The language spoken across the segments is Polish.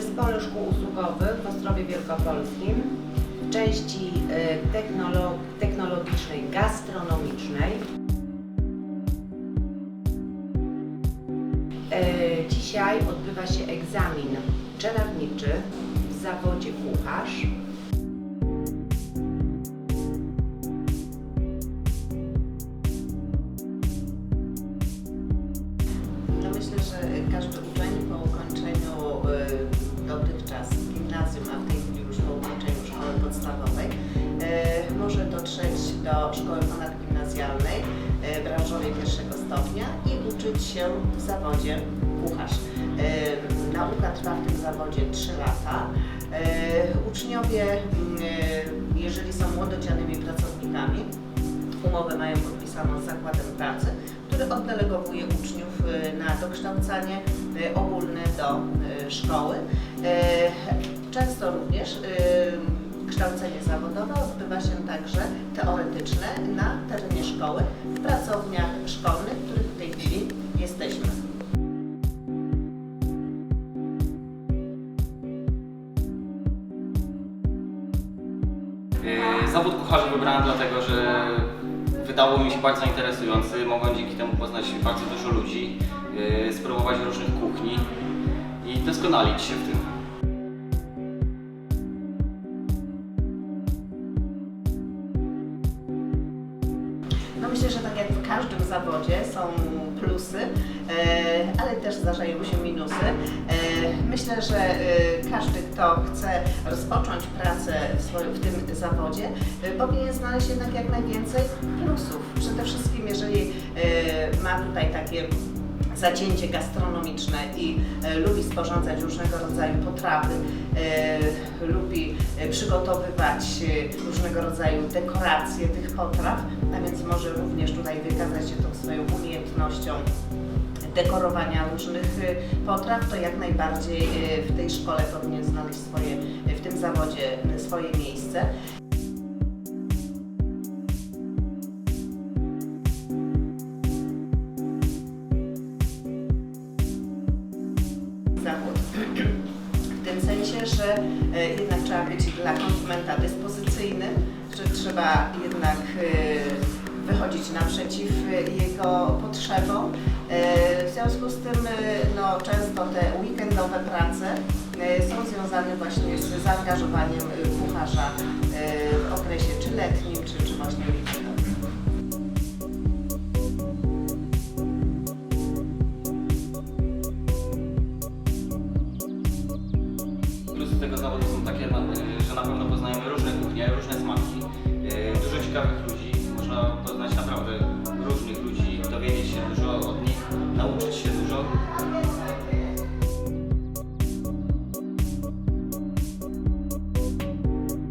Zespole Szkół Usługowych w Ostrowie Wielkopolskim w części e, technolo- technologicznej, gastronomicznej. E, Dzisiaj odbywa się egzamin czeladniczy w zawodzie kucharz. No myślę, że każdy uczeń po ukończeniu dotychczas gimnazjum, a w tej chwili już po ukończeniu szkoły podstawowej, y, może dotrzeć do szkoły ponadgimnazjalnej y, branżowej pierwszego stopnia i uczyć się w zawodzie kucharz. Y, Nauka trwa w tym zawodzie 3 lata. Uczniowie, y, jeżeli są młododzianymi pracownikami, umowę mają podpisaną z zakładem pracy, który oddelegowuje uczniów na dokształcanie ogólne do szkoły. Y, Często również y, kształcenie zawodowe odbywa się także teoretyczne na terenie szkoły, w pracowniach szkolnych, w których w tej chwili jesteśmy. Zawód kucharza wybrałem dlatego, że wydało mi się bardzo interesujący. Mogłem dzięki temu poznać bardzo dużo ludzi, spróbować różnych kuchni i doskonalić się w tym. No myślę, że tak jak w każdym zawodzie są plusy, e, ale też zdarzają się minusy. E, myślę, że e, każdy, kto chce rozpocząć pracę w, tym zawodzie, powinien znaleźć jednak jak najwięcej plusów. Przede wszystkim, jeżeli ma tutaj takie zacięcie gastronomiczne i e, lubi sporządzać różnego rodzaju potrawy, e, lubi e, przygotowywać różnego rodzaju dekoracje tych potraw, a więc może również tutaj wykazać się tą swoją umiejętnością dekorowania różnych potraw, to jak najbardziej w tej szkole powinien znaleźć swoje, w tym zawodzie swoje miejsce. Że e, jednak trzeba być dla konsumenta dyspozycyjnym, że trzeba jednak e, wychodzić naprzeciw e, jego potrzebom. W związku z tym no, często te weekendowe prace są związane właśnie z zaangażowaniem kucharza w okresie czy letnim, czy, czy właśnie weekendowym. Zawodu są takie, że na pewno poznajemy różne kuchnie, różne smaki, yy, dużo ciekawych ludzi. Można poznać naprawdę różnych ludzi, dowiedzieć się dużo od nich, nauczyć się dużo.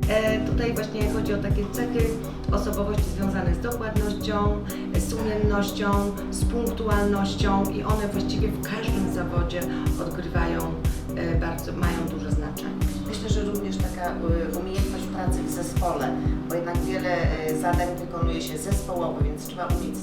E, Tutaj właśnie chodzi o takie cechy osobowości związane z dokładnością, z sumiennością, z punktualnością i one właściwie w każdym zawodzie odgrywają y, umiejętność pracy w zespole, bo jednak wiele y, zadań wykonuje się zespołowo, więc trzeba umieć.